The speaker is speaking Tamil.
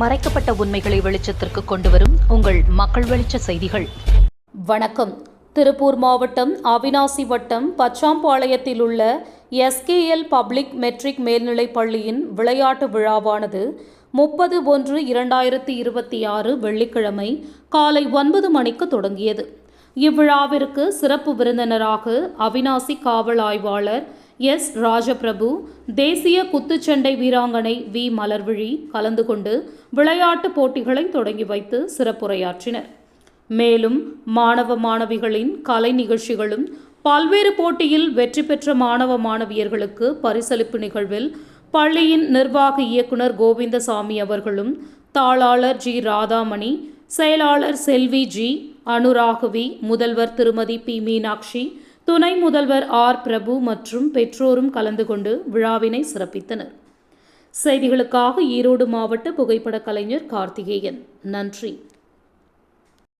மறைக்கப்பட்ட உண்மைகளை வெளிச்சத்திற்கு கொண்டுவரும் உங்கள் மக்கள் வெளிச்ச செய்திகள். வணக்கம். திருப்பூர் மாவட்டம் அவினாசி வட்டம் பச்சாம்பாளையத்தில் உள்ள எஸ்கேஎல் பப்ளிக் மெட்ரிக் மேல்நிலைப் பள்ளியின் விளையாட்டு விழாவானது முப்பது ஒன்று இரண்டாயிரத்தி இருபத்தி ஆறு வெள்ளிக்கிழமை காலை ஒன்பது மணிக்கு தொடங்கியது. இவ்விழாவிற்கு சிறப்பு விருந்தினராக அவினாசி காவல் ஆய்வாளர் எஸ். ராஜபிரபு தேசிய குத்துச்சண்டை வீராங்கனை வி. மலர்விழி கலந்து கொண்டு விளையாட்டுப் போட்டிகளை தொடங்கி வைத்து சிறப்புரையாற்றினர். மேலும் மாணவ மாணவிகளின் கலை நிகழ்ச்சிகளும் பல்வேறு போட்டியில் வெற்றி பெற்ற மாணவ மாணவியர்களுக்கு பரிசளிப்பு நிகழ்வில் பள்ளியின் நிர்வாக இயக்குனர் கோவிந்தசாமி அவர்களும் தாளாளர் ஜி. ராதாமணி செயலாளர் செல்வி ஜி. அனுராகவி முதல்வர் திருமதி பி. மீனாட்சி துணை முதல்வர் ஆர். பிரபு மற்றும் பெற்றோரும் கலந்து கொண்டு விழாவினை சிறப்பித்தனர். செய்திகளுக்காக ஈரோடு மாவட்ட புகைப்பட கலைஞர் கார்த்திகேயன். நன்றி.